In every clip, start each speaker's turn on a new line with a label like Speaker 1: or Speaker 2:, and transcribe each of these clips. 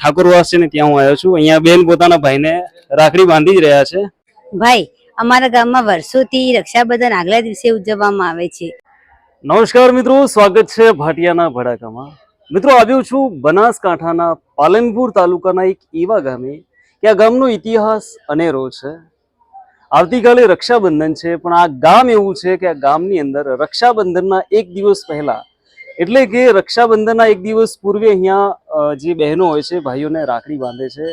Speaker 1: ઠાકોરવાસ છે ને ત્યાં હું આવ્યો છું. અહીંયા બેન પોતાના ભાઈને રાખડી બાંધી જ રહ્યા છે.
Speaker 2: ભાઈ અમારા ગામમાં વર્ષોથી રક્ષાબંધન આગલા દિવસે ઉજવવામાં આવે છે.
Speaker 1: નમસ્કાર મિત્રો સ્વાગત છે ભાટિયાના ભડાકામાં. મિત્રો આવ્યો છું બનાસકાંઠાના પાલનપુર તાલુકાના એક એવા ગામે કે આ ગામનો ઇતિહાસ અનેરો છે. આવતીકાલે રક્ષાબંધન છે પણ આ ગામ એવું છે કે આ ગામની અંદર રક્ષાબંધનના એક દિવસ પહેલા એટલે કે રક્ષાબંધનના એક દિવસ પૂર્વે અહીંયા જે બહેનો હોય છે, ભાઈઓને રાખડી બાંધે છે.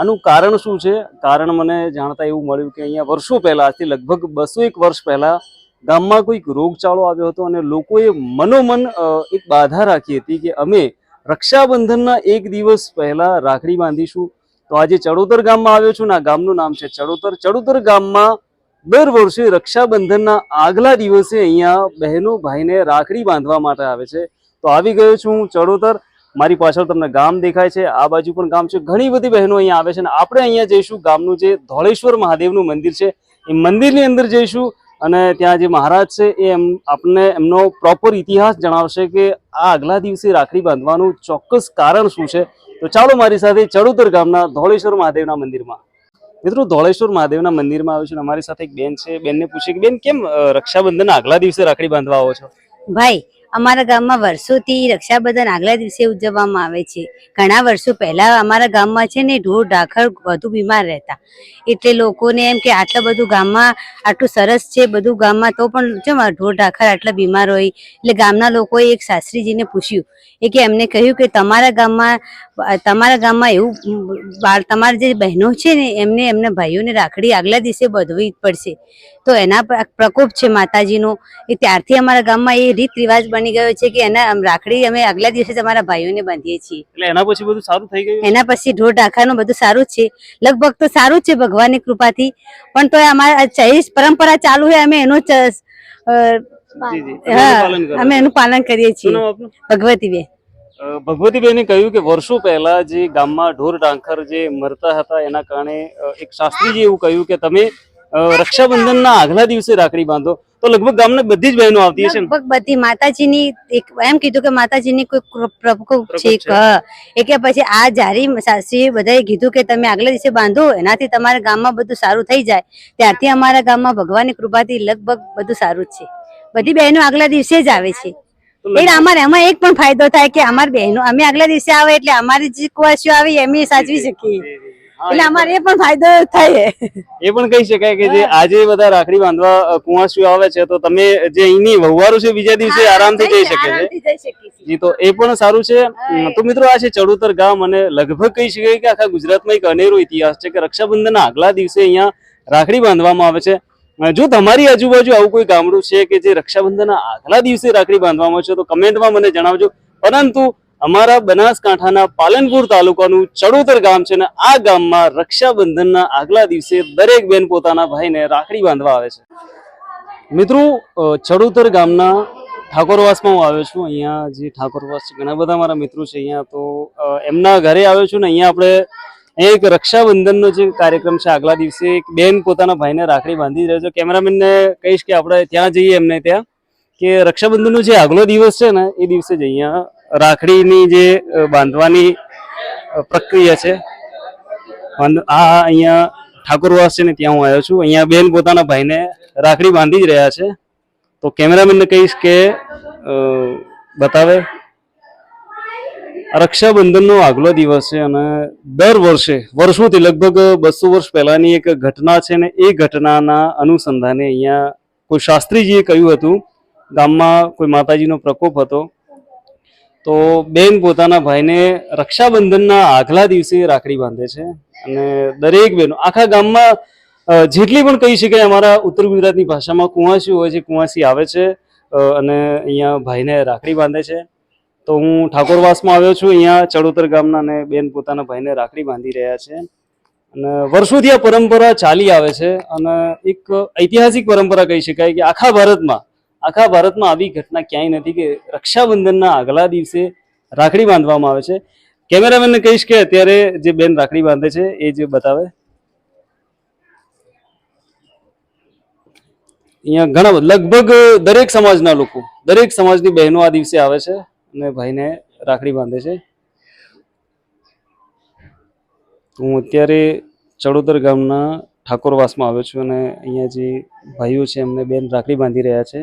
Speaker 1: આનું કારણ શું છે? કારણ મને જાણતા એવું મળ્યું કે અહીંયા વર્ષો પહેલા, આજથી લગભગ બસો એક વર્ષ પહેલા ગામમાં કોઈક રોગચાળો આવ્યો હતો અને લોકોએ મનોમન એક બાધા રાખી હતી કે અમે રક્ષાબંધનના એક દિવસ પહેલા રાખડી બાંધીશું. તો આજે ચડોતર ગામમાં આવ્યો છું ને આ ગામનું નામ છે ચડોતર. ચડોતર ગામમાં દર વર્ષે રક્ષાબંધનના આગલા દિવસે અહીંયા બહેનો ભાઈને રાખડી બાંધવા માટે આવે છે. તો આવી ગયો છું હું ચડોતર. મારી પાછળ તમને ગામ દેખાય છે. આ બાજુ પણ ગામ છે. ઘણી બધી બહેનો અહીંયા આવે છે અને આપણે અહીંયા જઈશું ગામનું જે ધોળેશ્વર મહાદેવનું મંદિર છે. એ મંદિરની અંદર જઈશું અને ત્યાં જે મહારાજ છે એ એમ આપણને એમનો પ્રોપર ઇતિહાસ જણાવશે કે આ આગલા દિવસે રાખડી બાંધવાનું ચોક્કસ કારણ શું છે. તો ચાલો મારી સાથે ચડોતર ગામના ધોળેશ્વર મહાદેવના મંદિરમાં. મિત્રો ધોળેશ્વર મહાદેવના મંદિરમાં આવ્યું છે અમારી સાથે એક બેન છે. બેનને પૂછે કે બેન, કેમ રક્ષાબંધન આગલા દિવસે રાખડી બાંધવા આવો છો?
Speaker 2: ભાઈ અમારા ગામમાં વર્ષોથી રક્ષાબંધન આગલા દિવસે ઉજવવામાં આવે છે. ઘણા વર્ષો પહેલા અમારા ગામમાં છે ને ઢોર, ઢાખર વધુ બીમાર રહેતા. એટલે લોકોને એમ કે આટલા બધું ગામમાં આટલું સરસ છે, બધું ગામમાં તો પણ કેમ ઢોર, ઢાખર આટલા બીમાર હોય. એટલે ગામના લોકોએ એક શાસ્ત્રીજીને પૂછ્યું. એ કે એમને કહ્યું કે તમારા ગામમાં તમારા ગામમાં એવું, બાળ, તમારા જે બહેનો છે ને, એમને, એમના ભાઈઓને રાખડી આગલા દિવસે બધવી પડશે. તો એના પર, પ્રકોપ છે માતાજીનો. એ ત્યારથી અમારા ગામમાં એ રીત રિવાજ બની ગયો છે કે એના રાખડી અમે આગલા દિવસે જ અમારા ભાઈઓને બાંધીએ છીએ.
Speaker 1: એટલે એના પછી બધું સારું થઈ ગયું?
Speaker 2: એના પછી ઢોર ઢાખાનું બધું સારું જ છે. લગભગ તો સારું જ છે ભગવાનની કૃપાથી. પણ તો અમારા ચૈસ પરંપરા ચાલુ છે અમે એનું અમે એનું પાલન કરીએ છીએ. ભગવતીબેન.
Speaker 1: ભગવતીબેને કહ્યું કે વર્ષો પહેલા જે ગામમાં ઢોર ડાંખર જે મરતા હતા એના કારણે એક શાસ્ત્રીજી એવું કહ્યું કે તમે રક્ષાબંધનના આગલા દિવસે રાખડી બાંધો. તો લગભગ ગામના બધી જ બહેનો આવતી હશે
Speaker 2: લગભગ બધી. માતાજીની એક એમ કીધું કે માતાજીની કોઈ પ્રકોપ છે. એ કે પછી આ જારી શાસ્ત્રીએ બધાએ કીધું કે તમે આગલા દિવસે બાંધો એનાથી તમારા ગામમાં બધું સારું થઈ જાય. ત્યારથી અમારા ગામમાં ભગવાનની કૃપાથી લગભગ બધું સારું જ છે. બધી બહેનો આગલા દિવસે જ આવે છે. એટલે અમારે એમાં એક પણ ફાયદો થાય કે અમારી બહેનો અમે આગલા દિવસે આવે એટલે અમારી જે કુવાસીઓ આવી એમ સાચવી શકીએ. એટલે અમારે એ પણ ફાયદો થાય
Speaker 1: એ. પણ કહી શકાય કે જે આજે બધા રાખડી બાંધવા કુંવાસીઓ આવે છે તો તમે જે અહીંની વહુવારો છે બીજા દિવસે આરામથી જઈ શકે છે. જી તો એ પણ સારું છે. તો મિત્રો આ છે ચડોતર ગામ અને લગભગ કહી શકાય કે આખા ગુજરાતમાં એક અનેરો ઇતિહાસ છે કે રક્ષાબંધનના આગલા દિવસે અહીંયા રાખડી બાંધવામાં આવે છે. જો તમારી આજુબાજુ આવું કોઈ ગામડું છે કે જે રક્ષાબંધનના આગલા દિવસે રાખડી બાંધવામાં છે તો કમેન્ટમાં મને જણાવજો. પરંતુ અમારા બનાસકાંઠાના પાલનપુર તાલુકાનું ચડોતર ગામ છે ને આ ગામમાં રક્ષાબંધનના આગલા દિવસે દરેક બેન પોતાના ભાઈને રાખડી બાંધવા આવે છે. મિત્રો ચડોતર ગામના ઠાકોરવાસમાં હું આવ્યો છું. અહીંયા જે ઠાકોરવાસ છે, ઘણા બધા મારા મિત્રો છે અહીંયા. તો એમના ઘરે આવ્યો છું ને અહીંયા આપણે એક રક્ષાબંધનનો જે કાર્યક્રમ છે આગલા દિવસે એક બેન પોતાના ભાઈને રાખડી બાંધી રહ્યો છે. કેમેરામેનને કહીશ કે આપણે ત્યાં જઈએ એમને ત્યાં, કે રક્ષાબંધનનો જે આગલો દિવસ છે ને, એ દિવસે જ અહીંયા રાખડીની જે બાંધવાની પ્રક્રિયા છે. આ અહીંયા ઠાકોરવાસ છે ને, ત્યાં હું આવ્યો છું. અહીંયા બેન પોતાના ભાઈને રાખડી બાંધી જ રહ્યા છે. તો કેમેરામેનને કહીશ કે બતાવે. રક્ષાબંધનનો આગલો દિવસ છે અને દર વર્ષે, વર્ષોથી લગભગ બસો વર્ષ પહેલાની એક ઘટના છે ને, એ ઘટનાના અનુસંધાને અહીંયા કોઈ શાસ્ત્રીજીએ કહ્યું હતું. ગામમાં કોઈ માતાજીનો પ્રકોપ હતો. તો બેન પોતાના ભાઈને રક્ષાબંધનના આગલા દિવસે રાખડી બાંધે છે અને દરેક બહેનો આખા ગામમાં જેટલી પણ કહી શકાય અમારા ઉત્તર ગુજરાતની ભાષામાં કુંવાસી હોય છે, કુંવાસી આવે છે અને અહીંયા ભાઈને રાખડી બાંધે છે. તો હું ઠાકોરવાસમાં આવ્યો છું, અહીંયા ચડોતર ગામના અને બેન પોતાના ભાઈને રાખડી બાંધી રહ્યા છે. અને વર્ષોથી આ પરંપરા ચાલી આવે છે અને એક ઐતિહાસિક પરંપરા કહી શકાય કે આખા ભારતમાં આખા ભારતમાં આવી ઘટના ક્યાંય નથી કે રક્ષાબંધનના આગલા દિવસે રાખડી બાંધવામાં આવે છે. કેમેરામેનને કહીશ કે અત્યારે જે બેન રાખડી બાંધે છે, એ જે બતાવે. અહીંયા ઘણા લગભગ દરેક સમાજના લોકો, દરેક સમાજની બહેનો આ દિવસે આવે છે અને ભાઈને રાખડી બાંધે છે. હું અત્યારે ચડોદર ગામના ઠાકોરવાસમાં આવ્યો છું અને અહીંયા જે ભાઈઓ છે, એમને બેન રાખડી બાંધી રહ્યા છે.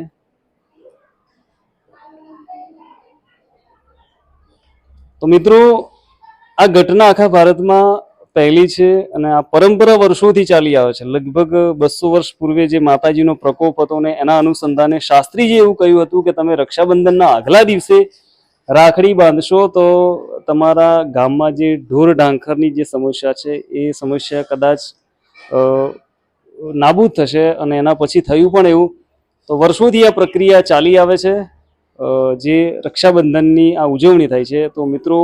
Speaker 1: તો મિત્રો, આ ઘટના આખા ભારતમાં પહેલી છે અને આ પરંપરા વર્ષોથી ચાલી આવે છે. લગભગ બસો વર્ષ પૂર્વે જે માતાજીનો પ્રકોપ હતો ને એના અનુસંધાને શાસ્ત્રીજીએ એવું કહ્યું હતું કે, તમે રક્ષાબંધનના આગલા દિવસે રાખડી બાંધશો તો તમારા ગામમાં જે ઢોર ઢાંખરની જે સમસ્યા છે, એ સમસ્યા કદાચ નાબૂદ થશે અને એના પછી થયું પણ એવું. તો વર્ષોથી આ પ્રક્રિયા ચાલી આવે છે. જે રક્ષાબંધનની આ ઉજવણી થાય છે, તો મિત્રો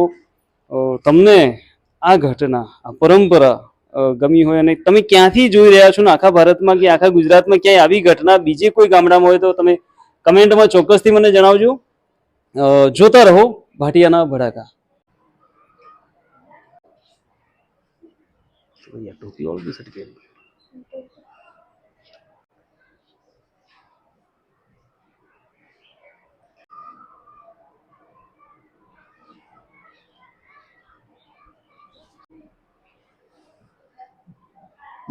Speaker 1: તમને આ ઘટના, આ પરંપરા ગમી હોય અને તમે ક્યાંથી જોઈ રહ્યા છો ને આખા ભારતમાં કે આખા ગુજરાતમાં ક્યાંય આવી ઘટના બીજે કોઈ ગામડામાં હોય તો તમે કમેન્ટમાં ચોક્કસથી મને જણાવજો. જોતા રહો ભાટિયાના ભડાકા. ટોપી વાળું ટી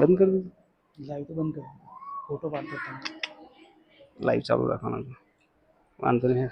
Speaker 1: બંધ કરી દીધું?
Speaker 3: લાઈવ તો બંધ કરી દીધું. ફોટો પાડતો
Speaker 1: લાઈવ ચાલુ રાખવાનો વાંધો નહીં.